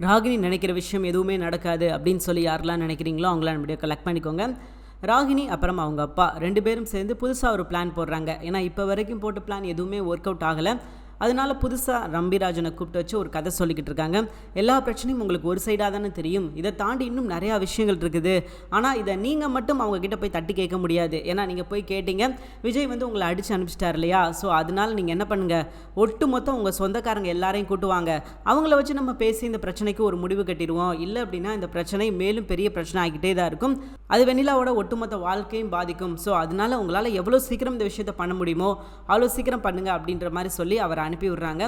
ராகினி நினைக்கிற விஷயம் எதுவுமே நடக்காது அப்படின்னு சொல்லி யாரெல்லாம் நினைக்கிறீங்களோ அவங்களாம் வீடியோ கலெக்ட் பண்ணிக்கோங்க. ராகினி அப்புறம் அவங்க அப்பா ரெண்டு பேரும் சேர்ந்து புதுசாக ஒரு பிளான் போடுறாங்க. ஏன்னா இப்போ வரைக்கும் போட்ட பிளான் எதுவுமே ஒர்க் அவுட் ஆகலை. அதனால புதுசாக ரம்பிராஜனை கூப்பிட்டு வச்சு ஒரு கதை சொல்லிக்கிட்டு இருக்காங்க. எல்லா பிரச்சனையும் உங்களுக்கு ஒரு சைடாக தானே தெரியும். இதை தாண்டி இன்னும் நிறையா விஷயங்கள் இருக்குது. ஆனால் இதை நீங்கள் மட்டும் அவங்க கிட்ட போய் தட்டி கேட்க முடியாது. ஏன்னா நீங்கள் போய் கேட்டீங்க. விஜய் வந்து உங்களை அடித்து அனுப்பிச்சிட்டார் இல்லையா? ஸோ அதனால நீங்கள் என்ன பண்ணுங்கள் ஒட்டு மொத்தம் உங்கள் சொந்தக்காரங்க எல்லாரையும் கூட்டுவாங்க அவங்கள வச்சு நம்ம பேசி இந்த பிரச்சனைக்கு ஒரு முடிவு கட்டிடுவோம். இல்லை அப்படின்னா இந்த பிரச்சனை மேலும் பெரிய பிரச்சனை ஆகிக்கிட்டே தான் இருக்கும். அது வெண்ணிலாவோட ஒட்டுமொத்த வாழ்க்கையும் பாதிக்கும். ஸோ அதனால உங்களால் எவ்வளோ சீக்கிரம் இந்த விஷயத்தை பண்ண முடியுமோ அவ்வளோ சீக்கிரம் பண்ணுங்க அப்படின்ற மாதிரி சொல்லி அவரை அனுப்பி விடுறாங்க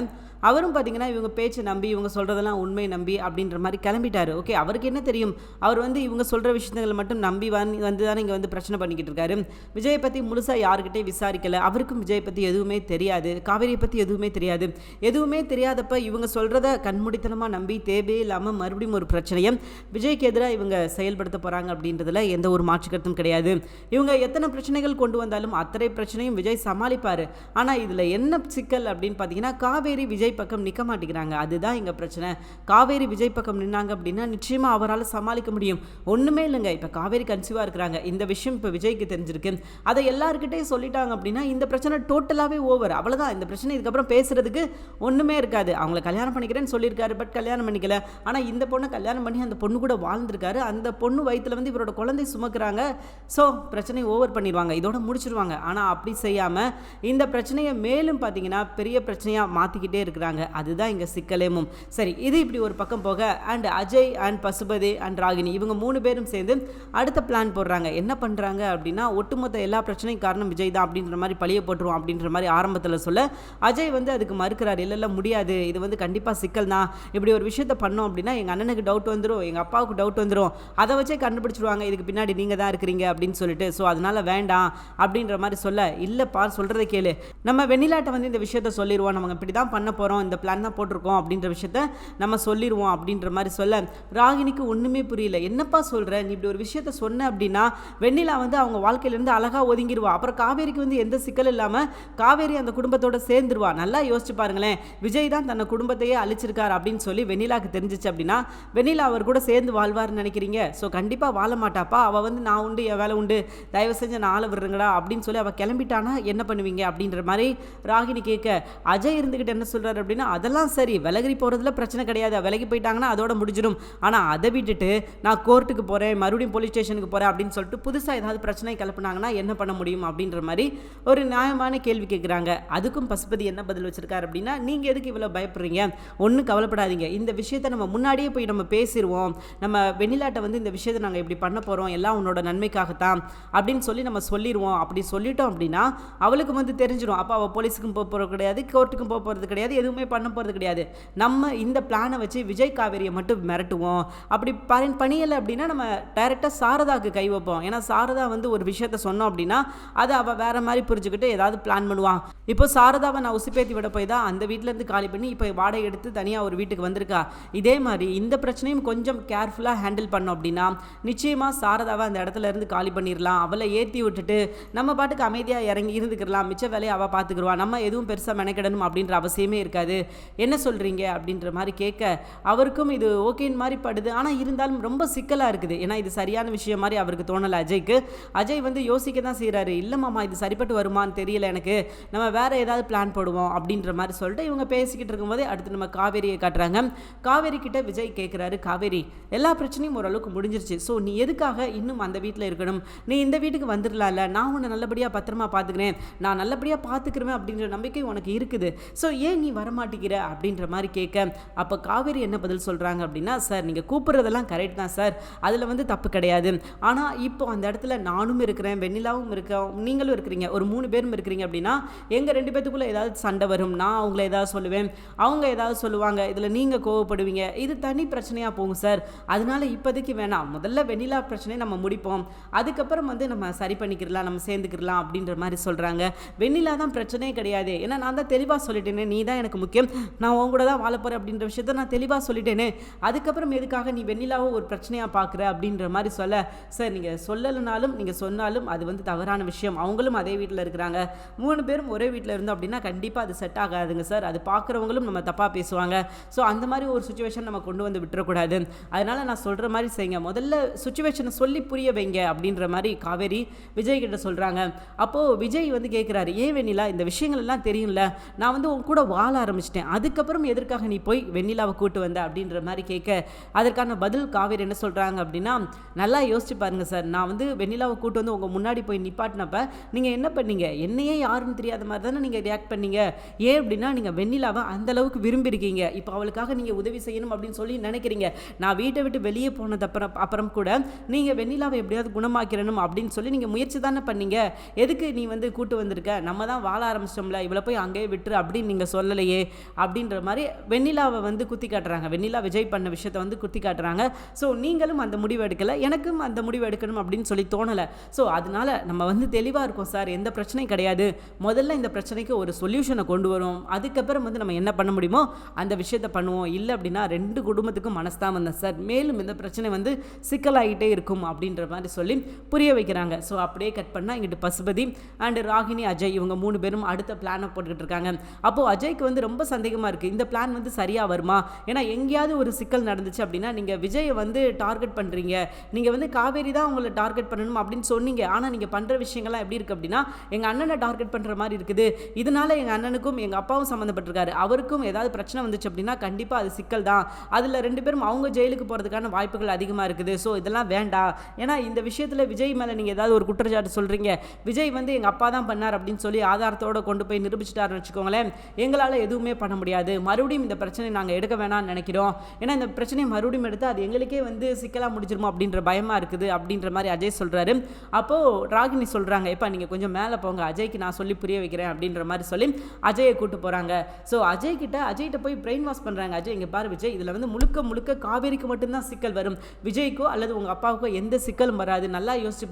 அவரும் பார்த்தீங்கன்னா இவங்க பேச்சை நம்பி இவங்க சொல்கிறதெல்லாம் உண்மை நம்பி அப்படின்ற மாதிரி கிளம்பிட்டாரு. ஓகே அவருக்கு என்ன தெரியும்? அவர் வந்து இவங்க சொல்கிற விஷயங்களை மட்டும் நம்பி வந்து வந்து தானே இங்கே வந்து பிரச்சனை பண்ணிக்கிட்டு இருக்காரு. விஜயை பற்றி முழுசாக யாருக்கிட்டே விசாரிக்கலை. அவருக்கும் விஜய் பற்றி எதுவுமே தெரியாது. காவேரியை பற்றி எதுவுமே தெரியாது. எதுவுமே தெரியாதப்ப இவங்க சொல்கிறத கண்மூடித்தனமாக நம்பி தேவையே இல்லாமல் மறுபடியும் ஒரு பிரச்சனையை விஜய்க்கு எதிராக இவங்க செயல்படுத்த போகிறாங்க அப்படின்றதுல எந்த ஒரு மாற்று கருத்தும் கிடையாது. இவங்க எத்தனை பிரச்சனைகள் கொண்டு வந்தாலும் அத்தனை பிரச்சனையும் விஜய் சமாளிப்பார். ஆனால் இதில் என்ன சிக்கல் அப்படின்னு பார்த்தீங்கன்னா காவேரி விஜய் பக்கம் நிற்க மாட்டேங்கிறாங்க. அதுதான் எங்கள் பிரச்சனை. காவேரி விஜய் பக்கம் நின்னாங்க அப்படின்னா நிச்சயமாக அவரால் சமாளிக்க முடியும். ஒன்றுமே இல்லைங்க. இப்போ காவேரி கன்சீவாக இருக்கிறாங்க. இந்த விஷயம் இப்போ விஜய்க்கு தெரிஞ்சிருக்கு. அதை எல்லாருக்கிட்டையும் சொல்லிட்டாங்க அப்படின்னா இந்த பிரச்சனை டோட்டலாகவே ஓவர். அவ்வளோதான் இந்த பிரச்சனை இதுக்கப்புறம் பேசுகிறதுக்கு ஒன்றுமே இருக்காது. அவங்கள கல்யாணம் பண்ணிக்கிறேன்னு சொல்லியிருக்காரு பட் கல்யாணம் பண்ணிக்கல. ஆனால் இந்த பொண்ணை கல்யாணம் பண்ணி அந்த பொண்ணு கூட வாழ்ந்திருக்காரு. அந்த பொண்ணு வயிற்றில் வந்து இவரோட குழந்தை சுமக்கிறாங்க. ஸோ பிரச்சனையை ஓவர் பண்ணிடுவாங்க. இதோட முடிச்சிருவாங்க. ஆனால் அப்படி செய்யாமல் இந்த பிரச்சனையை மேலும் பார்த்தீங்கன்னா பெரிய பிரச்சனை பிரச்சனையாக மாற்றிக்கிட்டே இருக்கிறாங்க. அதுதான் இங்கே சிக்கலேமும். சரி இது இப்படி ஒரு பக்கம் போக and Ajay and Pasupathi and Ragini இவங்க மூணு பேரும் சேர்ந்து அடுத்த பிளான் போடுறாங்க. என்ன பண்ணுறாங்க அப்படின்னா ஒட்டுமொத்த எல்லா பிரச்சனையும் காரணம் விஜய் தான் அப்படின்ற மாதிரி பழிய போட்டுருவோம் அப்படின்ற மாதிரி ஆரம்பத்தில் சொல்ல அஜய் வந்து அதுக்கு மறுக்கிறார் இல்லை இல்லை முடியாது. இது வந்து கண்டிப்பாக சிக்கல் தான். இப்படி ஒரு விஷயத்த பண்ணோம் அப்படின்னா எங்கள் அண்ணனுக்கு டவுட் வந்துடும் எங்கள் அப்பாவுக்கு டவுட் வந்துடும் அதை வச்சே கண்டுபிடிச்சிடுவாங்க இதுக்கு பின்னாடி நீங்கள் தான் இருக்கிறீங்க அப்படின்னு சொல்லிட்டு ஸோ அதனால வேண்டாம் அப்படின்ற மாதிரி சொல்ல இல்லைப்பா சொல்கிறத கேளு. நம்ம வெண்ணிலாட்ட வந்து இந்த விஷயத்த சொல்லிடுவோம் நம்ம இப்படி தான் பண்ண போகிறோம் இந்த பிளான் தான் போட்டிருக்கோம் அப்படின்ற விஷயத்த நம்ம சொல்லிடுவோம் அப்படின்ற மாதிரி சொல்ல ராகினிக்கு ஒன்றுமே புரியல. என்னப்பா சொல்கிற நீ இப்படி ஒரு விஷயத்த சொன்ன அப்படின்னா வெண்ணிலா வந்து அவங்க வாழ்க்கையிலேருந்து அழகாக ஒதுங்கிடுவா அப்புறம் காவேரிக்கு வந்து எந்த சிக்கல் இல்லாமல் காவேரி அந்த குடும்பத்தோட சேர்ந்துருவா. நல்லா யோசிச்சு பாருங்களேன். விஜய் தான் தன்னை குடும்பத்தையே அழிச்சிருக்கார் அப்படின்னு சொல்லி வெண்ணிலாக்கு தெரிஞ்சிச்சு அப்படின்னா வெண்ணிலா அவர் கூட சேர்ந்து வாழ்வார்னு நினைக்கிறீங்க? ஸோ கண்டிப்பாக வாழ மாட்டாப்பா. அவள் வந்து நான் உண்டு என் வேலை உண்டு. தயவு செஞ்சு நான் ஆளை விடுறேங்கடா அப்படின்னு சொல்லி அவள் கிளம்பிட்டானா? என்ன பண்ணுவீங்க? அப்படின்ற மாதிரி ராகினி கேட்க அஜய் இருந்துக்கிட்டு என்ன சொல்கிறாரு அப்படின்னா அதெல்லாம் சரி விலகி போகிறதுல பிரச்சனை கிடையாது. விலகி போயிட்டாங்கன்னா அதோட முடிஞ்சிடும். ஆனால் அதை விட்டுட்டு நான் கோர்ட்டுக்கு போகிறேன் மறுபடியும் போலீஸ் ஸ்டேஷனுக்கு போகிறேன் அப்படின்னு சொல்லிட்டு புதுசாக ஏதாவது பிரச்சனை கிளப்புனாங்கன்னா என்ன பண்ண முடியும் அப்படின்ற மாதிரி ஒரு நியாயமான கேள்வி கேட்குறாங்க அதுக்கும் பசுபதி என்ன பதில் வச்சிருக்காரு அப்படின்னா நீங்கள் எதுக்கு இவ்வளோ பயப்படுறீங்க? ஒன்றும் கவலைப்படாதீங்க. இந்த விஷயத்தை நம்ம முன்னாடியே போய் நம்ம பேசிடுவோம் நம்ம வெண்ணிலாட்டை வந்து இந்த விஷயத்தை நாங்கள் இப்படி பண்ண போகிறோம் எல்லாம் உன்னோட நன்மைக்காகத்தான் அப்படின்னு சொல்லி நம்ம சொல்லிடுவோம் அப்படி சொல்லிட்டோம் அப்படின்னா அவளுக்கு வந்து தெரிஞ்சிடும் அப்போ அவள் போலீஸுக்கும் போக போகிறது கிடையாது. கோர்ட்டுக்கும் போக போகிறது கிடையாது எதுவுமே பண்ண போகிறது கிடையாது. நம்ம இந்த பிளானை வச்சு விஜய் காவேரியை மட்டும் மிரட்டுவோம். அப்படி பண் பணியலை அப்படின்னா நம்ம டைரெக்டாக சாரதாக்கு கை வைப்போம். ஏன்னா சாரதா வந்து ஒரு விஷயத்த சொன்னோம் அப்படின்னா அதை அவள் வேற மாதிரி புரிஞ்சுக்கிட்டு ஏதாவது பிளான் பண்ணுவான். இப்போ சாரதாவை நான் உசுப்பேத்தி விட போய் தான் அந்த வீட்டிலேருந்து காலி பண்ணி இப்போ வாடகை எடுத்து தனியாக ஒரு வீட்டுக்கு வந்திருக்கா. இதே மாதிரி இந்த பிரச்சனையும் கொஞ்சம் கேர்ஃபுல்லாக ஹேண்டில் பண்ணோம் அப்படின்னா நிச்சயமாக சாரதாவை அந்த இடத்துல இருந்து காலி பண்ணிடலாம் அவளை ஏற்றி விட்டுட்டு நம்ம பாட்டுக்கு அமைதியாக இறங்கி இருந்துக்கிடலாம் மிச்ச வேலையை அவள் பார்த்துக்குருவா நம்ம எதுவும் பெருசாக மெனக்கிடணும் அப்படின்ற அவசியமே இருக்காது. என்ன சொல்கிறீங்க அப்படின்ற மாதிரி கேட்க அவருக்கும் இது ஓகேன்னு மாதிரி படுது. ஆனால் இருந்தாலும் ரொம்ப சிக்கலாக இருக்குது. ஏன்னா இது சரியான விஷயம் மாதிரி அவருக்கு தோணலை அஜய்க்கு. அஜய் வந்து யோசிக்க தான் செய்கிறாரு இல்லை மாமா இது சரிப்பட்டு வருமான்னு தெரியல எனக்கு. நம்ம வேற ஏதாவது பிளான் போடுவோம் அப்படின்ற மாதிரி சொல்லிட்டு இவங்க பேசிக்கிட்டு இருக்கும்போதே அடுத்து நம்ம காவேரியை காட்டுறாங்க. காவேரி கிட்ட விஜய் கேட்குறாரு காவேரி எல்லா பிரச்சனையும் ஓரளவுக்கு முடிஞ்சிருச்சு. ஸோ நீ எதுக்காக இன்னும் அந்த வீட்டில் இருக்கணும்? நீ இந்த வீட்டுக்கு வந்துடலாம்ல. நான் உன்னை நல்லபடியாக பத்திரமா பார்த்துக்கிறேன் நான் நல்லபடியாக பார்த்துக்கிறேன் அப்படின்ற நம்பிக்கை உனக்கு இருக்குது. ஸோ ஏன் நீ வரமாட்டேங்கிற? அப்படின்ற மாதிரி கேட்க அப்போ காவேரி என்ன பதில் சொல்கிறாங்க அப்படின்னா சார் நீங்கள் கூப்பிட்றதெல்லாம் கரெக்ட் தான் சார். அதில் வந்து தப்பு கிடையாது. ஆனால் இப்போ அந்த இடத்துல நானும் இருக்கிறேன் வெண்ணிலாவும் இருக்கேன் நீங்களும் இருக்கிறீங்க ஒரு மூணு பேரும் இருக்கிறீங்க அப்படின்னா எங்கள் ரெண்டு பேத்துக்குள்ளே ஏதாவது சண்டை வரும். நான் அவங்கள ஏதாவது சொல்லுவேன். அவங்க ஏதாவது சொல்லுவாங்க இதில் நீங்கள் கோவப்படுவீங்க. இது தனி பிரச்சனையாக போகும் சார். அதனால இப்போதைக்கு வேணாம். முதல்ல வெண்ணிலா பிரச்சனையை நம்ம முடிப்போம். அதுக்கப்புறம் வந்து நம்ம சரி பண்ணிக்கிறலாம் நம்ம சேர்ந்துக்கிறலாம் அப்படின்ற மாதிரி சொல்கிறாங்க வெண்ணிலா தான் பிரச்சனையே கிடையாது. ஏன்னா நான் தான் தெளிவாக தெளிவாக சொல்லிட்டேனே நீ தான் எனக்கு முக்கியம். நான் உன் கூட தான் வாழ போகிறேன் அப்படின்ற விஷயத்த நான் தெளிவாக சொல்லிட்டேனே. அதுக்கப்புறம் எதுக்காக நீ வெண்ணிலாவை ஒரு பிரச்சனையாக பார்க்குற அப்படின்ற மாதிரி சொல்ல. சார் நீங்கள் சொல்லலைனாலும் நீங்கள் சொன்னாலும் அது வந்து தவறான விஷயம். அவங்களும் அதே வீட்டில் இருக்கிறாங்க. மூணு பேரும் ஒரே வீட்டில் இருந்தோம் அப்படின்னா கண்டிப்பாக அது செட் ஆகாதுங்க சார். அது பார்க்குறவங்களும் நம்ம தப்பாக பேசுவாங்க. ஸோ அந்த மாதிரி ஒரு சுச்சுவேஷன் நம்ம கொண்டு வந்து விட்டுறக்கூடாது. அதனால் நான் சொல்கிற மாதிரி செய்யுங்க. முதல்ல சுச்சுவேஷனை சொல்லி புரிய வைங்க அப்படின்ற மாதிரி காவேரி விஜய் கிட்ட சொல்கிறாங்க அப்போது விஜய் வந்து கேட்குறாரு ஏன் வெண்ணிலா இந்த விஷயங்கள் எல்லாம் தெரியும்ல? நான் வந்து உன் கூட வாழ ஆரம்பிச்சிட்டேன். அதுக்கப்புறம் எதற்காக நீ போய் வெண்ணிலாவை கூட்டு வந்த அப்படின்ற மாதிரி கேட்க அதற்கான பதில் காவேரி என்ன சொல்கிறாங்க அப்படின்னா நல்லா யோசிச்சு பாருங்க சார். நான் வந்து வெண்ணிலாவை கூட்டு வந்து உங்கள் முன்னாடி போய் நிப்பாட்டினப்ப நீங்கள் என்ன பண்ணீங்க? என்னையே யாருன்னு தெரியாத மாதிரி தானே நீங்கள் ரியாக்ட் பண்ணீங்க? ஏன் அப்படின்னா நீங்கள் வெண்ணிலாவை அந்தளவுக்கு விரும்பியிருக்கீங்க. இப்போ அவளுக்காக நீங்கள் உதவி செய்யணும் அப்படின்னு சொல்லி நினைக்கிறீங்க. நான் வீட்டை விட்டு வெளியே போனது அப்புறம் அப்புறம் கூட நீங்கள் வெண்ணிலாவை எப்படியாவது குணமாக்கிறணும் அப்படின்னு சொல்லி நீங்கள் முயற்சி தானே பண்ணீங்க. எதுக்கு நீ வந்து கூட்டு வந்திருக்க? நம்ம தான் வாழ ஆரம்பிச்சிட்டோம்ல. இவளை போய் அங்கேயே விட்டு விட்டுரு அப்படின்னு நீங்கள் சொல்லலையே அப்படின்ற மாதிரி வெண்ணிலாவை வந்து குத்தி காட்டுறாங்க. வெண்ணிலா விஜய் பண்ண விஷயத்தை வந்து குத்தி காட்டுறாங்க. ஸோ நீங்களும் அந்த முடிவு எடுக்கலை. எனக்கும் அந்த முடிவு எடுக்கணும் அப்படின்னு சொல்லி தோணலை. ஸோ அதனால நம்ம வந்து தெளிவாக இருக்கோம் சார். எந்த பிரச்சனையும் கிடையாது. முதல்ல இந்த பிரச்சனைக்கு ஒரு சொல்யூஷனை கொண்டு வரும். அதுக்கப்புறம் வந்து நம்ம என்ன பண்ண முடியுமோ அந்த விஷயத்தை பண்ணுவோம். இல்லை அப்படின்னா ரெண்டு குடும்பத்துக்கும் மனஸ்தான் வந்தேன் சார். மேலும் இந்த பிரச்சனை வந்து சிக்கலாகிட்டே இருக்கும் அப்படின்ற மாதிரி சொல்லி புரிய வைக்கிறாங்க. ஸோ அப்படியே கட் பண்ணால் இங்கிட்டு பசுபதி அண்ட் ராகினி அஜய் இவங்க மூணு பேரும் அடுத்த பிளானை போட்டுக்கிட்டு இருக்காங்க. அப்போது அஜய்க்கு வந்து ரொம்ப சந்தேகமாக இருக்குது இந்த பிளான் வந்து சரியாக வருமா? ஏன்னா எங்கேயாவது ஒரு சிக்கல் நடந்துச்சு அப்படின்னா நீங்கள் விஜயை வந்து டார்கெட் பண்ணுறீங்க நீங்கள் வந்து காவேரி தான் உங்களை டார்கெட் பண்ணணும் அப்படின்னு சொன்னீங்க. ஆனால் நீங்கள் பண்ணுற விஷயங்கள்லாம் எப்படி இருக்குது அப்படின்னா எங்கள் அண்ணனை டார்கெட் பண்ணுற மாதிரி இருக்குது. இதனால எங்கள் அண்ணனுக்கும் எங்கள் அப்பாவும் சம்மந்தப்பட்டிருக்காரு. அவருக்கும் ஏதாவது பிரச்சனை வந்துச்சு அப்படின்னா கண்டிப்பாக அது சிக்கல் தான். அதில் ரெண்டு பேரும் அவங்க ஜெயிலுக்கு போகிறதுக்கான வாய்ப்புகள் அதிகமாக இருக்குது. ஸோ இதெல்லாம் வேண்டாம். ஏன்னா இந்த விஷயத்தில் விஜய் மேலே நீங்கள் ஏதாவது ஒரு குற்றச்சாட்டு சொல்கிறீங்க விஜய் வந்து எங்கள் அப்பா தான் பண்ணார் அப்படின்னு சொல்லி ஆதாரத்தோடு கொண்டு போய் நிரூபிச்சிட்டாருன்னு வச்சுக்கோங்களேன் எங்களால் எதுவுமே பண்ண முடியாது. மறுபடியும் இந்த பிரச்சனை நாங்கள் எடுக்க வேணாம்னு நினைக்கிறோம். ஏன்னா இந்த பிரச்சனையை மறுபடியும் எடுத்து அது எங்களுக்கே வந்து சிக்கலாக முடிஞ்சிருமோ அப்படின்ற பயமாக இருக்குது அப்படின்ற மாதிரி அஜய் சொல்கிறாரு அப்போது ராகினி சொல்கிறாங்க எப்பா நீங்கள் கொஞ்சம் மேலே போங்க. அஜய்க்கு நான் சொல்லி புரிய வைக்கிறேன் அப்படின்ற மாதிரி சொல்லி அஜயை கூட்டு போகிறாங்க ஸோ அஜய் கிட்ட அஜய்கிட்ட போய் பிரெயின் வாஷ் பண்ணுறாங்க அஜய் இங்கே பாரு விஜய். இதில் வந்து முழுக்க முழுக்க காவேரிக்கு மட்டும்தான் சிக்கல் வரும். விஜய்க்கோ அல்லது உங்கள் அப்பாவுக்கோ எந்த சிக்கலும் வராது. நல்லா யோசிச்சு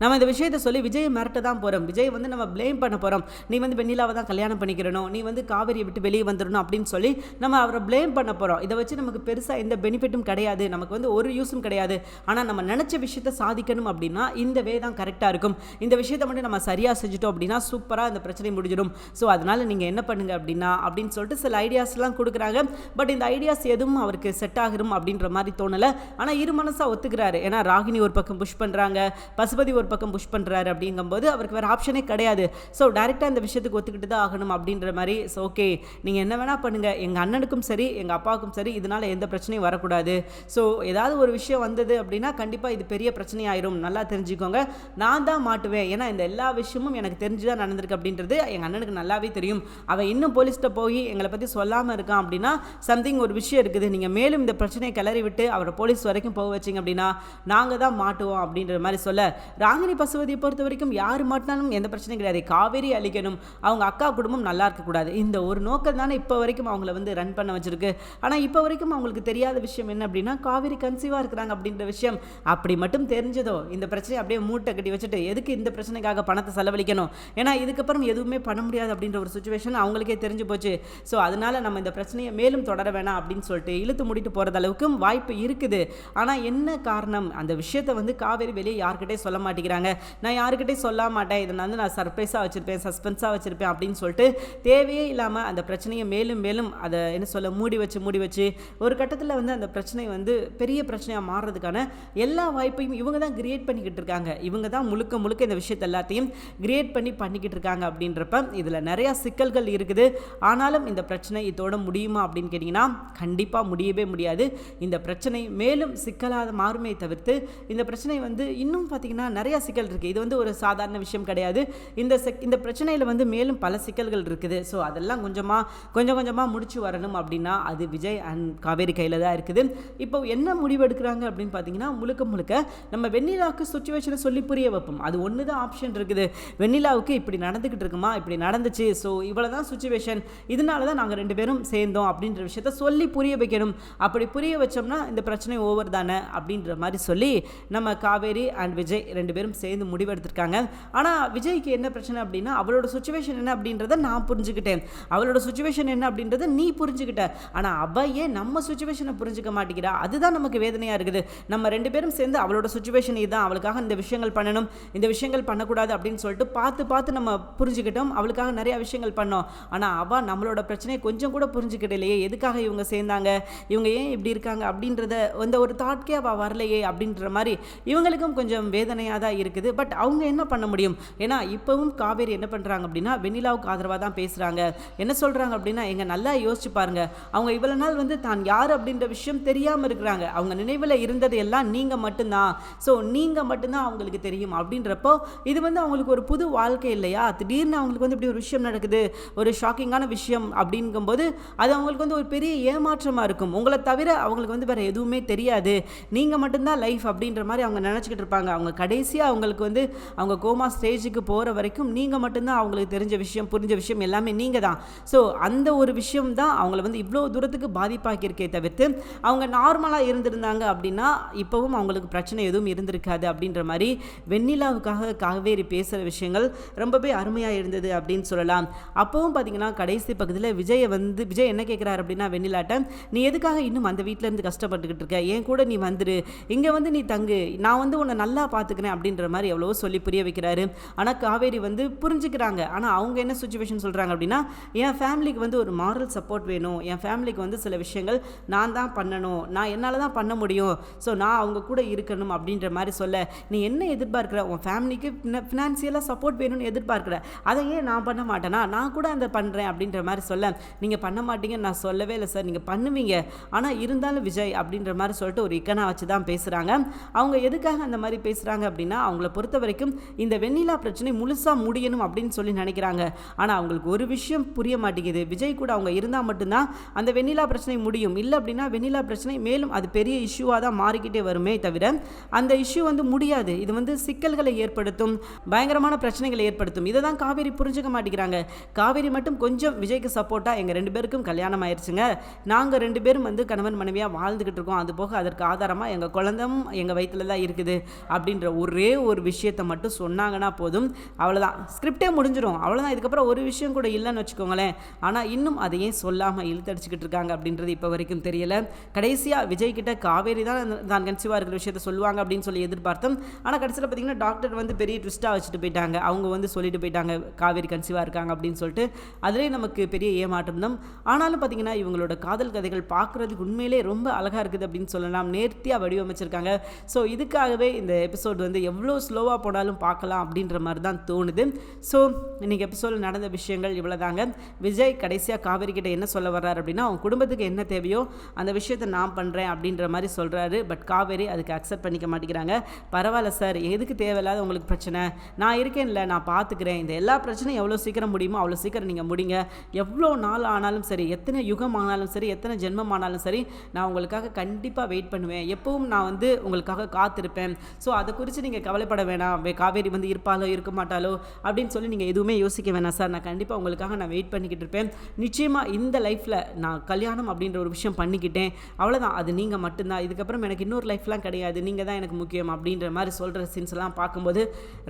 நம்ம இந்த விஷயத்தை சொல்லி விஜய் மிரட்ட தான் போகிறோம் விஜய் வந்து நம்ம ப்ளேம் பண்ண போகிறோம் நீ வந்து வெண்ணிலாவை தான் கல்யாணம் பண்ணிக்கிறோம் பண்ணிக்கிறணும் நீ வந்து காவேரியை விட்டு வெளியே வந்துடணும் அப்படின்னு சொல்லி நம்ம அவரை ப்ளேம் பண்ண போகிறோம் இதை வச்சு நமக்கு பெருசாக எந்த பெனிஃபிட்டும் கிடையாது. நமக்கு வந்து ஒரு யூஸும் கிடையாது. ஆனால் நம்ம நினச்ச விஷயத்த சாதிக்கணும் அப்படின்னா இந்த வே தான் கரெக்டாக இருக்கும். இந்த விஷயத்தை மட்டும் நம்ம சரியாக செஞ்சுட்டோம் அப்படின்னா சூப்பராக இந்த பிரச்சனை முடிஞ்சிடும். ஸோ அதனால் நீங்கள் என்ன பண்ணுங்க அப்படின்னா அப்படின்னு சொல்லிட்டு சில ஐடியாஸ்லாம் கொடுக்குறாங்க. பட் இந்த ஐடியாஸ் எதுவும் அவருக்கு செட் ஆகிரும் அப்படின்ற மாதிரி தோணலை. ஆனால் இரு மனசாக ஒத்துக்கிறாரு. ஏன்னா ராகினி ஒரு பக்கம் புஷ் பண்ணுறாங்க பசுபதி ஒரு பக்கம் புஷ் பண்ணுறாரு அப்படிங்கும்போது அவருக்கு வேறு ஆப்ஷனே கிடையாது. ஸோ டேரெக்டாக இந்த விஷயத்துக்கு ஒத்துக்கிட்டு தான் ஆகணும் அப்படின்ற மாதிரி ஸோ ஓகே நீங்கள் என்ன வேணால் பண்ணுங்கள் எங்கள் அண்ணனுக்கும் சரி எங்கள் அப்பாவுக்கும் சரி இதனால் எந்த பிரச்சனையும் வரக்கூடாது. ஸோ ஏதாவது ஒரு விஷயம் வந்தது அப்படின்னா கண்டிப்பாக இது பெரிய பிரச்சனையாயிரும். நல்லா தெரிஞ்சுக்கோங்க. நான் தான் மாட்டுவேன். ஏன்னா இந்த எல்லா விஷயமும் எனக்கு தெரிஞ்சு தான் நடந்திருக்கு அப்படின்றது எங்கள் அண்ணனுக்கு நல்லாவே தெரியும். அவன் இன்னும் போலீஸ்கிட்ட போய் எங்களை பற்றி சொல்லாமல் இருக்கான் அப்படின்னா சம்திங் ஒரு விஷயம் இருக்குது. நீங்கள் மேலும் இந்த பிரச்சனையை கிளறி விட்டு அவரை போலீஸ் வரைக்கும் போக வச்சிங்க அப்படின்னா நாங்கள் தான் மாட்டுவோம் அப்படின்ற மாதிரி சொல்ல. ராகினி பசுவதியை பொறுத்த வரைக்கும் யார் மாட்டினாலும் எந்த பிரச்சனையும் கிடையாது. காவேரி அழிக்கணும். அவங்க அக்கா குடும்பம் நல்லா பார்க்கக்கூடாது. இந்த ஒரு நோக்கம் தானே இப்போ வரைக்கும் அவங்கள வந்து ரன் பண்ண வச்சுருக்கு. ஆனால் இப்போ வரைக்கும் அவங்களுக்கு தெரியாத விஷயம் என்ன அப்படின்னா காவிரி கன்சீவாக இருக்கிறாங்க அப்படின்ற விஷயம். அப்படி மட்டும் தெரிஞ்சதோ இந்த பிரச்சனையை அப்படியே மூட்டை கட்டி வச்சுட்டு எதுக்கு இந்த பிரச்சனைக்காக பணத்தை செலவழிக்கணும்? ஏன்னா இதுக்கப்புறம் எதுவுமே பண்ண முடியாது அப்படின்ற ஒரு சுச்சுவேஷன் அவங்களுக்கே தெரிஞ்சு போச்சு. ஸோ அதனால நம்ம இந்த பிரச்சனையை மேலும் தொடர வேணாம் அப்படின்னு சொல்லிட்டு இழுத்து முடிட்டு போகிறது அளவுக்கும் வாய்ப்பு இருக்குது. ஆனால் என்ன காரணம்? அந்த விஷயத்தை வந்து காவேரி வெளியே யார்கிட்டே சொல்ல மாட்டேங்கிறாங்க. நான் யாருக்கிட்டே சொல்ல மாட்டேன். இதை வந்து நான் சர்ப்ரைஸாக வச்சுருப்பேன் சஸ்பென்ஸாக வச்சுருப்பேன் அப்படின்னு சொல்லிட்டு தேவையே இல்லாமல் அந்த பிரச்சனையை மேலும் மேலும் அதை என்ன சொல்ல மூடி வச்சு மூடி வச்சு ஒரு கட்டத்தில் வந்து அந்த பிரச்சனை வந்து பெரிய பிரச்சனையாக மாறுறதுக்கான எல்லா வாய்ப்பையும் இவங்க தான் கிரியேட் பண்ணிக்கிட்டு இருக்காங்க. இவங்க தான் முழுக்க முழுக்க இந்த விஷயத்தை எல்லாத்தையும் கிரியேட் பண்ணி பண்ணிக்கிட்டு இருக்காங்க அப்படின்றப்ப இதில் நிறையா சிக்கல்கள் இருக்குது. ஆனாலும் இந்த பிரச்சனை இதோட முடியுமா அப்படின்னு கேட்டிங்கன்னா கண்டிப்பாக முடியவே முடியாது. இந்த பிரச்சனை மேலும் சிக்கலாக மாறுமே தவிர்த்து இந்த பிரச்சனை வந்து இன்னும் பார்த்திங்கன்னா நிறையா சிக்கல் இருக்குது இது வந்து ஒரு சாதாரண விஷயம் கிடையாது. இந்த செக் இந்த பிரச்சனையில் வந்து மேலும் பல சிக்கல்கள் இருக்குது. ஸோ அதெல்லாம் கொஞ்சமாக கொஞ்சம் கொஞ்சமாக முடிச்சு வரணும் அப்படின்னா அது விஜய் அண்ட் காவேரி கையில் தான் இருக்குது. இப்போ என்ன முடிவு எடுக்கிறாங்க அப்படின்னு பார்த்தீங்கன்னா முழுக்க முழுக்க நம்ம வெண்ணிலாவுக்கு சுச்சுவேஷனை சொல்லி புரிய வைப்போம். அது ஒன்று தான் ஆப்ஷன் இருக்குது. வெண்ணிலாவுக்கு இப்படி நடந்துக்கிட்டு இருக்குமா? இப்படி நடந்துச்சு. ஸோ இவ்வளோ தான் சுச்சுவேஷன் இதனால தான் நாங்கள் ரெண்டு பேரும் சேர்ந்தோம் அப்படின்ற விஷயத்த சொல்லி புரிய வைக்கணும். அப்படி புரிய வச்சோம்னா இந்த பிரச்சனை ஓவர் தானே அப்படின்ற மாதிரி சொல்லி நம்ம காவேரி அண்ட் விஜய் ரெண்டு பேரும் சேர்ந்து முடிவெடுத்திருக்காங்க. ஆனால் விஜய்க்கு என்ன பிரச்சனை அப்படின்னா அவளோட சுச்சுவேஷன் என்ன அப்படின்றத நான் புரிஞ்சுக்கிட்டேன். அவளோட சுச்சுவேஷன் என்ன அப்படின்றத நீ புரிஞ்சுக்கிட்ட. ஆனால் அவள் ஏன் நம்ம சுச்சுவேஷனை புரிஞ்சுக்க மாட்டேங்கிறா? அதுதான் நமக்கு வேதனையாக இருக்குது. நம்ம ரெண்டு பேரும் சேர்ந்து அவளோட சுச்சுவேஷன் இதுதான் அவளுக்காக இந்த விஷயங்கள் பண்ணணும். இந்த விஷயங்கள் பண்ணக்கூடாது அப்படின்னு சொல்லிட்டு பார்த்து பார்த்து நம்ம புரிஞ்சுக்கிட்டோம். அவளுக்காக நிறையா விஷயங்கள் பண்ணோம். ஆனால் அவள் நம்மளோட பிரச்சனையை கொஞ்சம் கூட புரிஞ்சுக்கிடலையே எதுக்காக இவங்க சேர்ந்தாங்க? இவங்க ஏன் இப்படி இருக்காங்க அப்படின்றத அந்த ஒரு தாட்கே அவள் வரலையே அப்படின்ற மாதிரி இவங்களுக்கும் கொஞ்சம் வேதனையாக தான் இருக்குது. பட் அவங்க என்ன பண்ண முடியும்? ஏன்னா இப்போவும் காவேரி என்ன பண்ணுறாங்க அப்படின்னா வெண்ணிலாவுக்கு ஆதரவாக தான் பேசுகிறாங்க என்ன சொல்கிறாங்க அப்படின்னா எங்க நல்லா யோசிச்சு பாருங்க. அவங்க இவ்வளோ நாள் வந்து தான் யார் அப்படின்ற விஷயம் தெரியாமல் இருக்கிறாங்க. அவங்க நினைவில் இருந்தது எல்லாம் நீங்கள் மட்டும்தான். ஸோ நீங்கள் மட்டும்தான் அவங்களுக்கு தெரியும். அப்படின்றப்போ இது வந்து அவங்களுக்கு ஒரு புது வாழ்க்கை இல்லையா? திடீர்னு அவங்களுக்கு வந்து இப்படி ஒரு விஷயம் நடக்குது. ஒரு ஷாக்கிங்கான விஷயம் அப்படிங்கும்போது அது அவங்களுக்கு வந்து ஒரு பெரிய ஏமாற்றமாக இருக்கும். உங்களை தவிர அவங்களுக்கு வந்து வேறு எதுவுமே தெரியாது. நீங்கள் மட்டும்தான் லைஃப் அப்படின்ற மாதிரி அவங்க நினச்சிக்கிட்டு இருப்பாங்க. அவங்க கடைசியாக அவங்களுக்கு வந்து அவங்க கோமா ஸ்டேஜுக்கு போகிற வரைக்கும் நீங்கள் மட்டும்தான் அவங்களுக்கு தெரிஞ்ச விஷயம் புரிஞ்ச விஷயம் எல்லாம் எல்லாமே நீங்கள் தான். ஸோ அந்த ஒரு விஷயம் தான் அவங்கள வந்து இவ்வளோ தூரத்துக்கு பாதிப்பாக்கியிருக்கே தவிர்த்து அவங்க நார்மலாக இருந்திருந்தாங்க அப்படின்னா இப்போவும் அவங்களுக்கு பிரச்சனை எதுவும் இருந்திருக்காது அப்படின்ற மாதிரி வெண்ணிலாவுக்காக காவேரி பேசுகிற விஷயங்கள் ரொம்பவே அருமையாக இருந்தது அப்படின்னு சொல்லலாம். அப்போவும் பார்த்தீங்கன்னா கடைசி பகுதியில் விஜயை வந்து விஜய் என்ன கேட்குறாரு அப்படின்னா வெண்ணிலாட்ட நீ எதுக்காக இன்னும் அந்த வீட்டில் இருந்து கஷ்டப்பட்டுக்கிட்டு இருக்க? என் கூட நீ வந்துரு. இங்கே வந்து நீ தங்கு. நான் வந்து உன்னை நல்லா பார்த்துக்கிறேன் அப்படின்ற மாதிரி எவ்வளவோ சொல்லி புரிய வைக்கிறாரு. ஆனால் காவேரி வந்து புரிஞ்சுக்கிறாங்க. ஆனால் அவங்க என்ன சுச்சுவேஷன் சொல்கிறாங்க அப்படின்னா என் ஃபேமிலிக்கு வந்து ஒரு மாரல் சப்போர்ட் வேணும். என் ஃபேமிலிக்கு வந்து சில விஷயங்கள் நான் தான் பண்ணணும். நான் என்னால் தான் பண்ண முடியும். ஸோ நான் அவங்க கூட இருக்கணும் அப்படின்ற மாதிரி சொல்ல. நீ என்ன எதிர்பார்க்குற? உன் ஃபேமிலிக்கு ஃபினான்சியலாக சப்போர்ட் வேணும்னு எதிர்பார்க்குற? அதை ஏன் நான் பண்ண மாட்டேனா? நான் கூட அந்த பண்ணுறேன் அப்படின்ற மாதிரி சொல்ல. நீங்கள் பண்ண மாட்டீங்கன்னு நான் சொல்லவே இல்லை சார் நீங்கள் பண்ணுவீங்க. ஆனால் இருந்தாலும் விஜய் அப்படின்ற மாதிரி சொல்லிட்டு ஒரு இக்கனா வச்சு தான் பேசுகிறாங்க அவங்க எதுக்காக அந்த மாதிரி பேசுகிறாங்க அப்படின்னா அவங்கள பொறுத்த வரைக்கும் இந்த வெண்ணிலா பிரச்சனை முழுசாக முடியணும் அப்படின்னு சொல்லி நினைக்கிறாங்க. ஆனால் அவங்களுக்கு ஒரு விஷயம் புரிய மாட்டேங்குது. விஜய் கூட அவங்க இருந்தால் மட்டும்தான் அந்த வெண்ணிலா பிரச்சனை முடியும். இல்லை அப்படின்னா வெண்ணிலா பிரச்சனை மேலும் அது பெரிய இஷ்யூவாக தான் மாறிக்கிட்டே வருமே தவிர அந்த இஷ்யூ வந்து முடியாது. இது வந்து சிக்கல்களை ஏற்படுத்தும் பயங்கரமான பிரச்சனைகளை ஏற்படுத்தும். இதை தான் காவேரி புரிஞ்சுக்க மாட்டேங்கிறாங்க. காவேரி மட்டும் கொஞ்சம் விஜய்க்கு சப்போர்ட்டாக எங்கள் ரெண்டு பேருக்கும் கல்யாணம் ஆயிடுச்சுங்க நாங்கள் ரெண்டு பேரும் வந்து கணவன் மனைவியாக வாழ்ந்துக்கிட்டு இருக்கோம். அது போக அதற்கு ஆதாரமாக எங்கள் குழந்தமும் எங்கள் வயிற்றில் தான் இருக்குது அப்படின்ற ஒரே ஒரு விஷயத்தை மட்டும் சொன்னாங்கன்னா போதும். அவ்வளோதான் ஸ்கிரிப்டே முடிஞ்சிடும் அவ்வளோதான் இதுக்கப்புறம் ஒரு விஷயம் கூட இல்லைன்னு வச்சுக்கோங்களேன். ஆனால் இன்னும் அதையே சொல்லாமல் இழுத்தடிச்சுக்கிட்டு இருக்காங்க அப்படின்றது இப்போ வரைக்கும் தெரியல. கடைசியாக விஜய் கிட்ட காவேரி தான் தான் கன்சீவாக இருக்கிற விஷயத்த சொல்லுவாங்க அப்படின்னு சொல்லி எதிர்பார்த்தோம். ஆனால் கடைசியில் பார்த்தீங்கன்னா டாக்டர் வந்து பெரிய ட்விஸ்ட்டாக வச்சுட்டு போயிட்டாங்க. அவங்க வந்து சொல்லிட்டு போயிட்டாங்க காவேரி கன்சீவாக இருக்காங்க அப்படின்னு சொல்லிட்டு. அதிலே நமக்கு பெரிய ஏமாற்றம் தான். ஆனாலும் பார்த்தீங்கன்னா இவங்களோட காதல் கதைகள் பார்க்குறதுக்கு உண்மையிலே ரொம்ப அழகாக இருக்குது அப்படின்னு சொல்லலாம். நேர்த்தியாக வடிவமைச்சிருக்காங்க. ஸோ இதுக்காகவே இந்த எபிசோட் வந்து எவ்வளோ ஸ்லோவாக போனாலும் பார்க்கலாம் அப்படின்ற மாதிரி தான் தோணுது. ஸோ இன்றைக்கி எபிசோடில் நடந்த விஷயங்கள் இவ்வளோதாங்க விஜய் கடைசியாக காவேரி கிட்ட என்ன சொல்ல வர்றாரு அப்படின்னா அவங்க குடும்பத்துக்கு என்ன தேவையோ அந்த விஷயத்தை நான் பண்ணுறேன் அப்படின்ற மாதிரி சொல்கிறாரு பட் காவேரி அதுக்கு அக்செப்ட் பண்ணிக்க மாட்டேங்கிறாங்க. பரவாயில்ல சார் எதுக்கு தேவையில்லாத உங்களுக்கு பிரச்சனை? நான் இருக்கேன்ல நான் பார்த்துக்கிறேன் இந்த எல்லா பிரச்சனையும் எவ்வளோ சீக்கிரம் முடியுமோ அவ்வளோ சீக்கிரம் நீங்கள் முடிங்க. எவ்வளோ நாள் ஆனாலும் சரி எத்தனை யுகம் ஆனாலும் சரி எத்தனை ஜென்மம் ஆனாலும் சரி நான் உங்களுக்காக கண்டிப்பாக வெயிட் பண்ணுவேன். எப்பவும் நான் வந்து உங்களுக்காக காத்திருப்பேன். ஸோ அதை குறித்து நீங்கள் கவலைப்பட வேணாம். காவேரி வந்து இருப்பாளோ இருக்க மாட்டாலோ அப்படின்னு சொல்லி நீங்கள் எதுவுமே யோசிக்க வேணாம் சார். நான் கண்டிப்பாக உங்களுக்காக நான் வெயிட் பண்ணிக்கிட்டு இருப்பேன். நிச்சயமாக இந்த லைஃப்பில் நான் கல்யாணம் அப்படின்ற ஒரு விஷயம் பண்ணிக்கிட்டேன். அவ்வளோதான் அது நீங்கள் மட்டும்தான். இதுக்கப்புறம் எனக்கு இன்னொரு லைஃப்லாம் கிடையாது. நீங்கள் தான் எனக்கு முக்கியம் அப்படின்ற மாதிரி சொல்கிற சீன்ஸ் எல்லாம் பார்க்கும்போது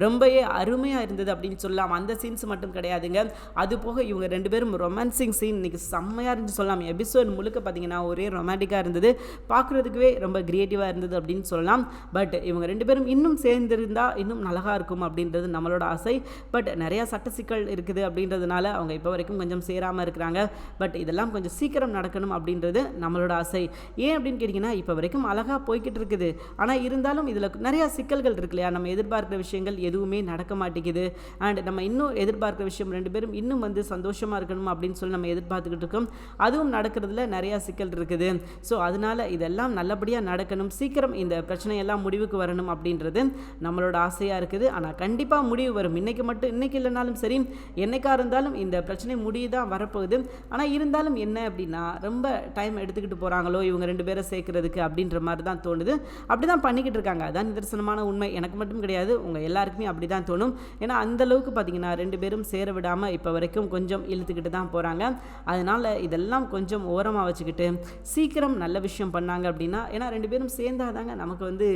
ரொம்பவே அருமையாக இருந்தது அப்படின்னு சொல்லலாம். அந்த சீன்ஸ் மட்டும் கிடையாதுங்க. அது போக இவங்க ரெண்டு பேரும் ரொமான்சிங் சீன் இன்னைக்கு செம்மையாக இருந்துச்சு சொல்லலாம். எபிசோட் முழுக்க பார்த்தீங்கன்னா ஒரே ரொமான்டிக்காக இருந்தது. பார்க்குறதுக்கவே ரொம்ப க்ரியேட்டிவாக இருந்தது அப்படின்னு சொல்லலாம். பட் இவங்க ரெண்டு பேரும் இன்னும் சேர்ந்திருந்தால் இன்னும் அழகாக இருக்கும் அப்படின்றது நம்மளோட ஆசை. பட் நிறையா சட்ட சிக்கல் இருக்குது அப்படின்றதுனால அதனால் அவங்க இப்போ வரைக்கும் கொஞ்சம் சேராமல் இருக்கிறாங்க. பட் இதெல்லாம் கொஞ்சம் சீக்கிரம் நடக்கணும் அப்படின்றது நம்மளோட ஆசை. ஏன் அப்படின்னு கேட்டிங்கன்னா இப்போ வரைக்கும் அழகாக போய்கிட்டு இருக்குது. ஆனால் இருந்தாலும் இதில் நிறையா சிக்கல்கள் இருக்கு இல்லையா? நம்ம எதிர்பார்க்குற விஷயங்கள் எதுவுமே நடக்க மாட்டேங்குது. அண்ட் நம்ம இன்னும் எதிர்பார்க்குற விஷயம் ரெண்டு பேரும் இன்னும் வந்து சந்தோஷமாக இருக்கணும் அப்படின்னு சொல்லி நம்ம எதிர்பார்த்துக்கிட்டு இருக்கோம். அதுவும் நடக்கிறதுல நிறையா சிக்கல் இருக்குது. ஸோ அதனால இதெல்லாம் நல்லபடியாக நடக்கணும். சீக்கிரம் இந்த பிரச்சனையெல்லாம் முடிவுக்கு வரணும் அப்படின்றது நம்மளோட ஆசையாக இருக்குது. ஆனால் கண்டிப்பாக முடிவு வரும். இன்னைக்கு மட்டும் இன்றைக்கி இல்லைனாலும் சரி என்னைக்காக இருந்தாலும் இந்த பிரச்சனை முடியுதான் வரப்போகுது. ஆனால் இருந்தாலும் என்ன அப்படின்னா ரொம்ப டைம் எடுத்துக்கிட்டு போகிறாங்களோ இவங்க ரெண்டு பேரை சேர்க்கறதுக்கு அப்படின்ற மாதிரி தான் தோணுது. அப்படி தான் பண்ணிக்கிட்டு இருக்காங்க. அதான் நிதர்சனமான உண்மை. எனக்கு மட்டும் கிடையாது. உங்கள் எல்லாருக்குமே அப்படி தான் தோணும். ஏன்னா அந்தளவுக்கு பார்த்தீங்கன்னா ரெண்டு பேரும் சேர விடாமல் இப்போ வரைக்கும் கொஞ்சம் இழுத்துக்கிட்டு தான் போகிறாங்க அதனால் இதெல்லாம் கொஞ்சம் ஓரமாக வச்சுக்கிட்டு சீக்கிரம் நல்ல விஷயம் பண்ணாங்க அப்படின்னா ஏன்னா ரெண்டு பேரும் சேர்ந்தாதாங்க நமக்கு வந்து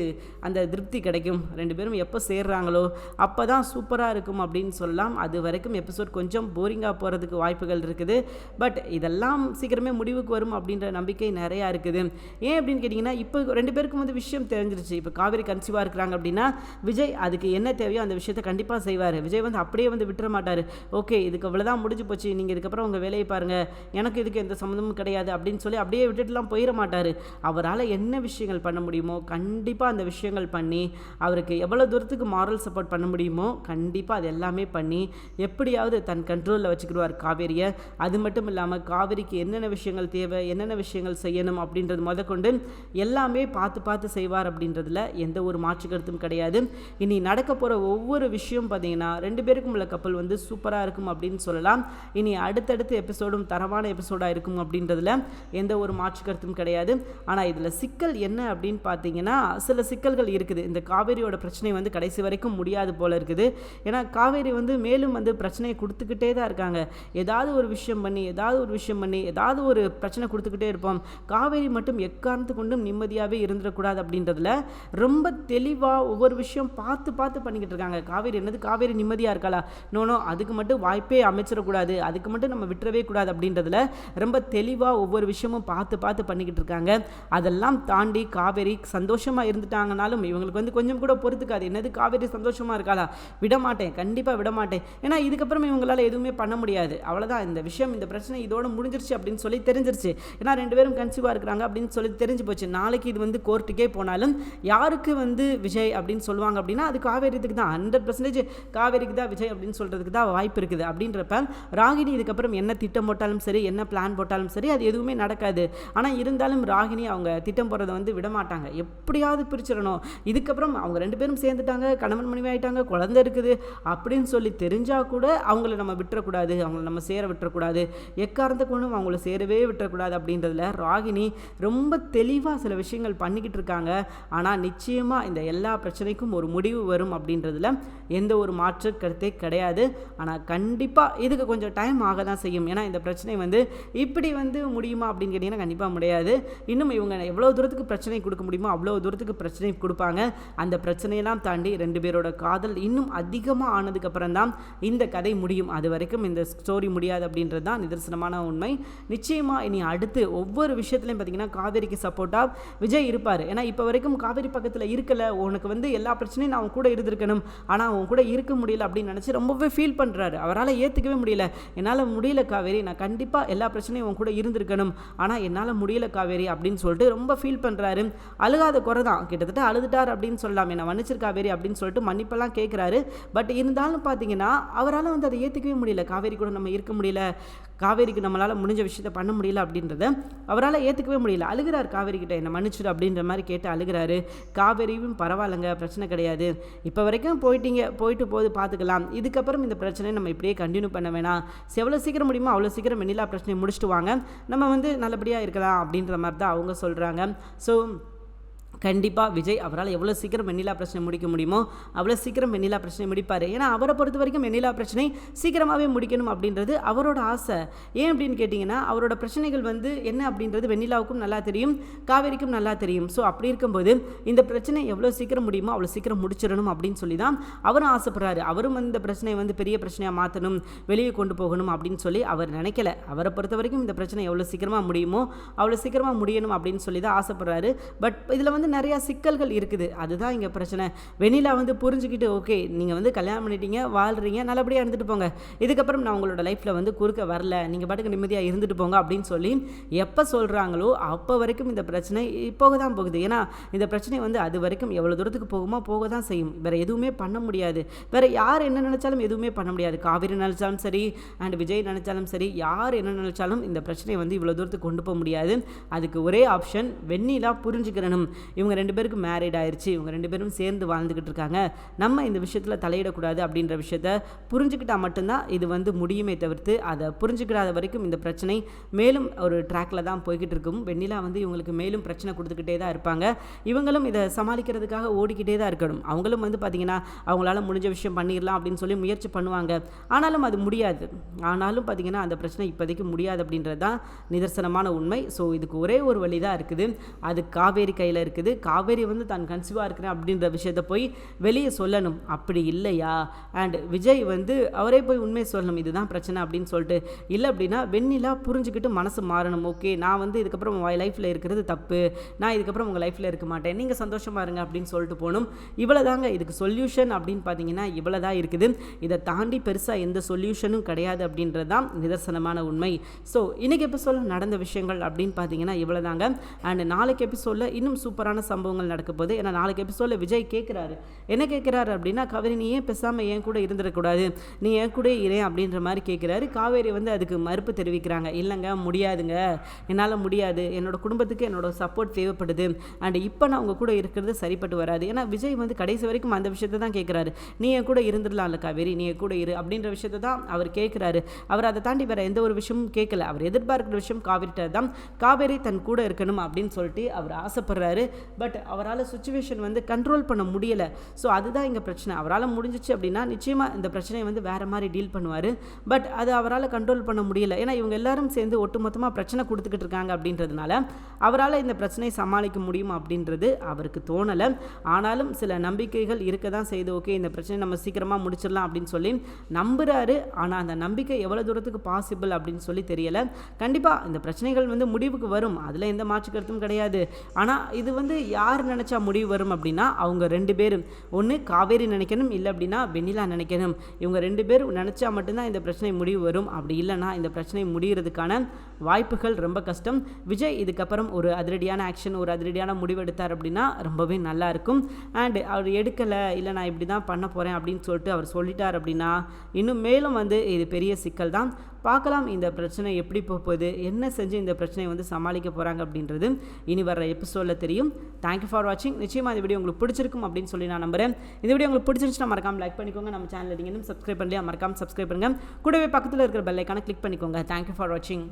அந்த திருப்தி கிடைக்கும். ரெண்டு பேரும் எப்போ சேர்றாங்களோ அப்போ தான் சூப்பராக இருக்கும் அப்படின்னு சொல்லலாம். அது வரைக்கும் எபிசோட் கொஞ்சம் போரிங்காக போகிறதுக்கு வாய்ப்புகள் இருக்குது. பட் இதெல்லாம் சீக்கிரமே முடிவுக்கு வரும் அப்படின்ற நம்பிக்கை நிறையா இருக்குது. ஏன் அப்படின்னு கேட்டிங்கன்னா இப்போ ரெண்டு பேருக்கும் வந்து விஷயம் தெரிஞ்சிருச்சு. இப்போ காவேரி கன்சீவாக இருக்கிறாங்க அப்படின்னா விஜய் அதுக்கு என்ன தேவையோ அந்த விஷயத்தை கண்டிப்பாக செய்வார். விஜய் வந்து அப்படியே வந்து விட்டுற மாட்டார். ஓகே இதுக்கு இவ்வளோதான் முடிஞ்சு போச்சு. நீங்கள் இதுக்கப்புறம் உங்கள் வேலையை பாருங்கள் எனக்கு இதுக்கு எந்த சம்மந்தமும் கிடையாது அப்படின்னு சொல்லி அப்படியே விட்டுட்டுலாம் போயிட மாட்டார். அவரால் என்ன விஷயங்கள் பண்ண முடியுமோ கண்டிப்பாக அந்த விஷயங்கள் பண்ணி அவருக்கு எவ்வளோ தூரத்துக்கு மாரல் சப்போர்ட் பண்ண முடியுமோ கண்டிப்பாக அது எல்லாமே பண்ணி எப்படியாவது தன் கண்ட்ரோலில் வச்சுக்கிடுவார் காவேரியை. அது மட்டும் இல்லாமல் காவேரிக்கு என்னென்ன விஷயங்கள் தேவை என்னென்ன விஷயங்கள் செய்யணும் அப்படின்றது முதற்கொண்டு எல்லாமே பார்த்து பார்த்து செய்வார் அப்படின்றதுல எந்த ஒரு மாற்று கருத்தும் கிடையாது. இனி நடக்க போகிற ஒவ்வொரு விஷயம் பார்த்தீங்கன்னா ரெண்டு பேருக்கும் உள்ள கப்பல் வந்து சூப்பராக இருக்கும் அப்படின்னு சொல்லலாம். இனி அடுத்தடுத்த எபிசோடும் தரமான எபிசோடாக இருக்கும் அப்படின்றதுல எந்த ஒரு மாற்று கருத்தும் கிடையாது. ஆனால் இதில் சிக்கல் என்ன அப்படின்னு பார்த்தீங்கன்னா சில சிக்கல்கள் இருக்குது. இந்த காவேரியோட பிரச்சனை வந்து கடைசி வரைக்கும் முடியாது போல இருக்குது. ஏன்னா காவேரி வந்து மேலும் வந்து பிரச்சனையை கொடுத்துக்கிட்டே தான் இருக்காங்க. ஏதாவது ஒரு விஷயம் பண்ணி ஏதாவது ஒரு விஷயம் பண்ணி ஏதாவது ஒரு பிரச்சனை கொடுத்துக்கிட்டே இருப்போம். காவேரி மட்டும் எக்காரணத்து கொண்டும் நிம்மதியாகவே இருந்துடக்கூடாது அப்படின்றதுல ரொம்ப தெளிவாக ஒவ்வொரு விஷயம் பார்த்து பார்த்து பண்ணிக்கிட்டு இருக்காங்க. காவேரி என்னது? காவேரி நிம்மதியாக இருக்காளா? நோனோ அதுக்கு மட்டும் வாய்ப்பே அமைச்சிடக்கூடாது. அதுக்கு மட்டும் நம்ம விட்டுறவே கூடாது அப்படின்றதுல ரொம்ப தெளிவாக ஒவ்வொரு விஷயமும் பார்த்து பார்த்து பண்ணிக்கிட்டு இருக்காங்க. அதெல்லாம் தாண்டி காவேரி சந்தோஷமாக இருந்துட்டாங்கனாலும் இவங்களுக்கு வந்து கொஞ்சம் கூட பொறுத்துக்காது. என்னது? காவேரி சந்தோஷமாக இருக்காளா? விட மாட்டேன் கண்டிப்பாக விடமாட்டேன். ஏன்னா இதுக்கப்புறம் இவங்களால எதுவுமே பண்ண முடியாது. அவ்வளோதான் இந்த விஷயம் இந்த பிரச்சனை இதோட முடிஞ்சிருச்சு அப்படின்னு சொல்லி தெரிஞ்சிருச்சு. ஏன்னா ரெண்டு பேரும் கன்சீவாக இருக்கிறாங்க அப்படின்னு சொல்லி தெரிஞ்சு போச்சு. நாளைக்கு இது வந்து கோர்ட்டுக்கே போனாலும் யாருக்கு வந்து விஜய் அப்படின்னு சொல்லுவாங்க அப்படின்னா அது காவேரிக்கு தான். ஹண்ட்ரட் பர்சன்டேஜ் காவேரிக்கு தான் விஜய் அப்படின்னு சொல்கிறதுக்கு தான் வாய்ப்பு இருக்குது. அப்படின்றப்ப ராகினி இதுக்கப்புறம் என்ன திட்டம் போட்டாலும் சரி என்ன பிளான் போட்டாலும் சரி அது எதுவுமே நடக்காது. ஆனால் இருந்தாலும் ராகினி அவங்க திட்டம் போகிறத வந்து விட மாட்டாங்க எப்படியாவது பிரிச்சிடணும். இதுக்கப்புறம் அவங்க ரெண்டு பேரும் சேர்ந்துட்டாங்க கணவன் மனைவி ஆகிட்டாங்க குழந்தை இருக்குது அப்படின்னு சொல்லி தெரிஞ்சால் கூட அவங்கள நம்ம விட்டுறக்கூடாது அவங்கள நம்ம சேர விட்டுறக்கூடாது எக்காரணத்தை கொண்டும் அவங்கள சேரவே விட்டுறக்கூடாது அப்படின்றதுல ராகினி ரொம்ப தெளிவாக சில விஷயங்கள் பண்ணிக்கிட்டு இருக்காங்க. ஆனால் நிச்சயமாக இந்த எல்லா பிரச்சனைக்கும் ஒரு முடிவு வரும் அப்படின்றதுல எந்த ஒரு மாற்று கருத்தே கிடையாது. ஆனால் கண்டிப்பாக இதுக்கு கொஞ்சம் டைம் ஆக தான் செய்யும். ஏன்னா இந்த பிரச்சனை வந்து இப்படி வந்து முடியுமா அப்படின்னு கேட்டிங்கன்னா கண்டிப்பாக முடியாது. இன்னும் இவங்க எவ்வளோ தூரத்துக்கு பிரச்சனை கொடுக்க முடியுமோ அவ்வளோ தூரத்துக்கு பிரச்சனை கொடுப்பாங்க. அந்த பிரச்சனையெல்லாம் தாண்டி ரெண்டு பேரோட காதல் இன்னும் அதிகமாக ஆனதுக்கப்புறம் தான் இந்த கதை முடியும். அது வரைக்கும் இந்த ஸ்டோரி முடியாது அப்படின்றது தான் நிதர்சனமான உண்மை. நிச்சயமாக இனி அடுத்து ஒவ்வொரு விஷயத்துலையும் பார்த்தீங்கன்னா காவேரிக்கு சப்போர்ட்டாக விஜய் இருப்பார். ஏன்னா இப்போ வரைக்கும் காவேரி பக்கத்தில் இருக்கல. உனக்கு வந்து எல்லா பிரச்சனையும் நான் அவன் கூட இருந்திருக்கணும். ஆனால் அவன் கூட இருக்க முடியல அப்படின்னு நினச்சி ரொம்பவே ஃபீல் பண்ணுறாரு அவரால் ஏற்றுக்கவே முடியல. என்னால் முடியல காவேரி. நான் கண்டிப்பாக எல்லா பிரச்சனையும் உன் கூட இருந்திருக்கணும். ஆனால் என்னால் முடியல காவேரி அப்படின்னு சொல்லிட்டு ரொம்ப ஃபீல் பண்ணுறாரு அழுகாத குறை தான். கிட்டத்தட்ட அழுதுட்டார் அப்படின்னு சொல்லலாம். என்ன மன்னிச்சிருக்காவேரி அப்படின்னு சொல்லிட்டு மன்னிப்பெல்லாம் கேட்குறாரு பட் இருந்தாலும் பார்த்தீங்கன்னா அவரால் வந்து அதை ஏற்றுக்கவே முடியல. காவேரி கூட நம்ம இருக்க முடியல காவேரிக்கு நம்மளால் முடிஞ்ச விஷயத்த பண்ண முடியல அப்படின்றத அவரால் ஏற்றுக்கவே முடியல. அழுகிறார் காவேரி கிட்ட என்னை மன்னிச்சிடு அப்படின்ற மாதிரி கேட்டு அழுகிறாரு. காவேரியும் பரவாயில்லைங்க பிரச்சனை கிடையாது. இப்போ வரைக்கும் போயிட்டீங்க போயிட்டு போது பார்த்துக்கலாம் இதுக்கப்புறம் இந்த பிரச்சனையை நம்ம இப்படியே கண்டினியூ பண்ண வேணாம். எவ்வளோ சீக்கிரம் முடியுமோ அவ்வளோ சீக்கிரம் வெண்ணிலா பிரச்சனையை முடிச்சுட்டு வாங்க. நம்ம வந்து நல்லபடியாக இருக்கலாம் அப்படின்ற மாதிரி தான் அவங்க சொல்கிறாங்க ஸோ கண்டிப்பாக விஜய் அவரால் எவ்வளோ சீக்கிரம் வெண்ணிலா பிரச்சனை முடிக்க முடியுமோ அவ்வளோ சீக்கிரம் வெண்ணிலா பிரச்சனை முடிப்பார். ஏன்னா அவரை பொறுத்த வரைக்கும் வெண்ணிலா பிரச்சனை சீக்கிரமாகவே முடிக்கணும் அப்படின்றது அவரோட ஆசை. ஏன் அப்படின்னு கேட்டிங்கன்னா அவரோட பிரச்சனைகள் வந்து என்ன அப்படின்றது வெண்ணிலாவுக்கும் நல்லா தெரியும் காவேரிக்கும் நல்லா தெரியும். ஸோ அப்படி இருக்கும்போது இந்த பிரச்சனை எவ்வளோ சீக்கிரம் முடியுமோ அவ்வளோ சீக்கிரம் முடிச்சிடணும் அப்படின்னு சொல்லி தான் அவரும் ஆசைப்படுறாரு. அவரும் வந்து இந்த பிரச்சனையை வந்து பெரிய பிரச்சனையாக மாற்றணும் வெளியே கொண்டு போகணும் அப்படின்னு சொல்லி அவர் நினைக்கல. அவரை பொறுத்த வரைக்கும் இந்த பிரச்சனை எவ்வளோ சீக்கிரமாக முடியுமோ அவ்வளோ சீக்கிரமாக முடியணும் அப்படின்னு சொல்லி தான் ஆசைப்படுறாரு. பட் இதில் வந்து நிறையா சிக்கல்கள் இருக்குது. அதுதான் இங்கே பிரச்சனை. வெண்ணிலா வந்து புரிஞ்சுக்கிட்டு ஓகே நீங்கள் வந்து கல்யாணம் பண்ணிட்டீங்க வாழ்றீங்க நல்லபடியாக இருந்துட்டு போங்க. இதுக்கப்புறம் நான் உங்களோட லைஃப்பில் வந்து குறுக்க வரல. நீங்கள் பாட்டுக்கு நிம்மதியாக இருந்துட்டு போங்க அப்படின்னு சொல்லி எப்போ சொல்கிறாங்களோ அப்போ வரைக்கும் இந்த பிரச்சனை போக தான் போகுது. ஏன்னா இந்த பிரச்சனை வந்து அது வரைக்கும் எவ்வளோ தூரத்துக்கு போகுமோ போக தான் செய்யும். வேறு எதுவுமே பண்ண முடியாது. வேறு யார் என்ன நினச்சாலும் எதுவுமே பண்ண முடியாது. காவிரி நினச்சாலும் சரி அண்ட் விஜய் நினச்சாலும் சரி யார் என்ன நினச்சாலும் இந்த பிரச்சனையை வந்து இவ்வளோ தூரத்துக்கு கொண்டு போக முடியாது. அதுக்கு ஒரே ஆப்ஷன் வெண்ணிலா புரிஞ்சுக்கிறணும். இவங்க ரெண்டு பேருக்கு மேரீட் ஆயிடுச்சு இவங்க ரெண்டு பேரும் சேர்ந்து வாழ்ந்துக்கிட்டு இருக்காங்க. நம்ம இந்த விஷயத்தில் தலையிடக்கூடாது அப்படின்ற விஷயத்த புரிஞ்சுக்கிட்டால் மட்டும்தான் இது வந்து முடியுமே தவிர்த்து அதை புரிஞ்சுக்கிடாத வரைக்கும் இந்த பிரச்சனை மேலும் ஒரு ட்ராக்ல தான் போய்கிட்டு இருக்கும். வெண்ணிலா வந்து இவங்களுக்கு மேலும் பிரச்சனை கொடுத்துக்கிட்டே தான் இருப்பாங்க. இவங்களும் இதை சமாளிக்கிறதுக்காக ஓடிக்கிட்டே தான் இருக்கணும். அவங்களும் வந்து பார்த்திங்கன்னா அவங்களால முடிஞ்ச விஷயம் பண்ணிடலாம் அப்படின்னு சொல்லி முயற்சி பண்ணுவாங்க. ஆனாலும் அது முடியாது. ஆனாலும் பார்த்திங்கன்னா அந்த பிரச்சனை இப்போதைக்கு முடியாது அப்படின்றது தான் நிதர்சனமான உண்மை. ஸோ இதுக்கு ஒரே ஒரு வழி தான் இருக்குது. அது காவேரி கையில் இருக்குது. வந்து காவேரி வந்து தான் கன்சீவாக இருக்கிறேன் அப்படின்ற விஷயத்த போய் வெளியே சொல்லணும். அப்படி இல்லையா? அண்ட் விஜய் வந்து அவரே போய் உண்மை சொல்லணும். இதுதான் பிரச்சனை அப்படின்னு சொல்லிட்டு இல்லை அப்படின்னா வெண்ணிலா புரிஞ்சுக்கிட்டு மனசு மாறணும். ஓகே நான் வந்து இதுக்கப்புறம் உங்கள் லைஃப்பில் இருக்கிறது தப்பு. நான் இதுக்கப்புறம் உங்கள் லைஃப்பில் இருக்க மாட்டேன். நீங்கள் சந்தோஷமாக இருங்க அப்படின்னு சொல்லிட்டு போகணும். இவ்வளோ தாங்க இதுக்கு சொல்யூஷன் அப்படின்னு பார்த்தீங்கன்னா இவ்வளோ தான் இருக்குது. இதை தாண்டி பெருசாக எந்த சொல்யூஷனும் கிடையாது அப்படின்றது தான் நிதர்சனமான உண்மை. ஸோ இன்றைக்கி எபிசோடில் நடந்த விஷயங்கள் அப்படின்னு பார்த்தீங்கன்னா இவ்வளோ தாங்க அண்ட் நாளைக்கு எபிசோடில் இன்னும் சூப்பரான சம்பவங்கள் நடக்க போகுது ஏன்னா நாளைக்கு எபிசோடில் விஜய் கேட்குறாரு என்ன கேட்குறாரு அப்படின்னா கவரி நீ ஏன் பேசாமல் ஏன் கூட இருந்துடக்கூடாது நீ ஏன் கூட இரேன் அப்படின்ற மாதிரி கேட்குறாரு காவேரி வந்து அதுக்கு மறுப்பு தெரிவிக்கிறாங்க. இல்லைங்க முடியாதுங்க. என்னால் முடியாது. என்னோட குடும்பத்துக்கு என்னோட சப்போர்ட் தேவைப்படுது. அண்ட் இப்போ நான் உங்கள் கூட இருக்கிறது சரிப்பட்டு வராது. ஏன்னா விஜய் வந்து கடைசி வரைக்கும் அந்த விஷயத்தை தான் கேட்குறாரு நீ என் கூட இருந்துடலாம்ல காவேரி. நீ என் கூட இரு அப்படின்ற விஷயத்தை தான் அவர் கேட்குறாரு அவர் அதை தாண்டி வேறு எந்த ஒரு விஷயமும் கேட்கல அவர் எதிர்பார்க்குற விஷயம் காவிரிட்ட தான் காவேரி தன் கூட இருக்கணும் அப்படின்னு சொல்லிட்டு அவர் ஆசைப்படுறாரு. பட் அவரால் சுச்சுவேஷன் வந்து கண்ட்ரோல் பண்ண முடியலை. ஸோ அதுதான் இங்கே பிரச்சனை. அவரால் முடிஞ்சிச்சு அப்படின்னா நிச்சயமாக இந்த பிரச்சனையை வந்து வேறு மாதிரி டீல் பண்ணுவார். பட் அது அவரால் கண்ட்ரோல் பண்ண முடியல. ஏன்னா இவங்க எல்லாரும் சேர்ந்து ஒட்டுமொத்தமாக பிரச்சனை கொடுத்துக்கிட்டு இருக்காங்க அப்படின்றதுனால அவரால் இந்த பிரச்சனையை சமாளிக்க முடியும் அப்படின்றது அவருக்கு தோணலை. ஆனாலும் சில நம்பிக்கைகள் இருக்க தான் செய்து ஓகே இந்த பிரச்சனை நம்ம சீக்கிரமாக முடிச்சிடலாம் அப்படின்னு சொல்லி நம்புகிறாரு ஆனால் அந்த நம்பிக்கை எவ்வளோ தூரத்துக்கு பாசிபிள் அப்படின்னு சொல்லி தெரியலை. கண்டிப்பாக இந்த பிரச்சனைகள் வந்து முடிவுக்கு வரும். அதில் எந்த மாற்று கருத்தும் கிடையாது. ஆனால் இது வந்து யார் நினச்சா முடிவு வரும் அப்படின்னா அவங்க ரெண்டு பேரும். ஒன்று காவேரி நினைக்கணும் இல்லை அப்படின்னா வெண்ணிலா நினைக்கணும். இவங்க ரெண்டு பேரும் நினச்சா மட்டும்தான் இந்த பிரச்சனை முடிவு வரும். அப்படி இல்லைன்னா இந்த பிரச்சனை முடிகிறதுக்கான வாய்ப்புகள் ரொம்ப கஷ்டம். விஜய் இதுக்கப்புறம் ஒரு அதிரடியான ஆக்ஷன் ஒரு அதிரடியான முடிவு எடுத்தார் அப்படின்னா ரொம்பவே நல்லா இருக்கும். அவர் எடுக்கலை இல்லை நான் இப்படி தான் பண்ண போகிறேன் அப்படின்னு சொல்லிட்டு அவர் சொல்லிட்டார் அப்படின்னா இன்னும் மேலும் வந்து இது பெரிய சிக்கல் தான் பார்க்கலாம் இந்த பிரச்சனை எப்படி போகுது என்ன செஞ்சு இந்த பிரச்சனையை வந்து சமாளிக்க போகிறாங்க அப்படின்றது இனி வர எபிசோடில் தெரியும். தேங்க்யூ ஃபார் வாட்சிங் நிச்சயமாக இந்த வீடியோ உங்களுக்கு பிடிச்சிருக்கும் அப்படின்னு சொல்லி நான் நம்புறேன். இந்த வீடியோ உங்களுக்கு பிடிச்சிருந்துச்சுன்னா மறக்காம லைக் பண்ணிக்கோங்க. நம்ம சேனல் நீங்கள் இன்னும் சப்ஸ்கிரைப் பண்ணலையா மறக்காம சப்ஸ்கிரைப் பண்ணுங்கள் கூடவே பக்கத்தில் இருக்கிற பெல்லைக்கான கிளிக் பண்ணிக்கோங்க. தேங்க்யூ ஃபார் வாட்சிங்